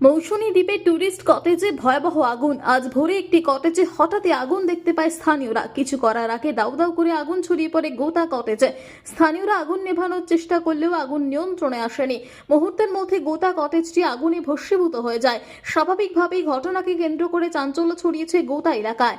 মৌসুমী দ্বীপে ট্যুরিস্ট কটেজে ভয়াবহ আগুন। আজ ভোরে একটি কটেজে হঠাৎই আগুন দেখতে পায় স্থানীয়রা। কিছু করার আগে দাউ দাউ করে আগুন ছড়িয়ে পড়ে গোতা কটেজে। স্থানীয়রা আগুন নেভানোর চেষ্টা করলেও আগুন নিয়ন্ত্রণে আসেনি। মুহূর্তের মধ্যে গোতা কটেজটি আগুনে ভস্মীভূত হয়ে যায়। স্বাভাবিকভাবেই ঘটনাকে কেন্দ্র করে চাঞ্চল্য ছড়িয়েছে গোতা এলাকায়।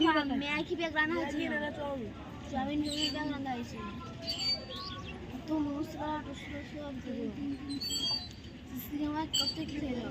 ম্যাগি ব্যাগ রান্না হয়েছে চাউমিন টাউমিন ব্যাগ রান্না হয়েছে। তো মশলা টসলা সব দিল সিনেমা কত কি খেলো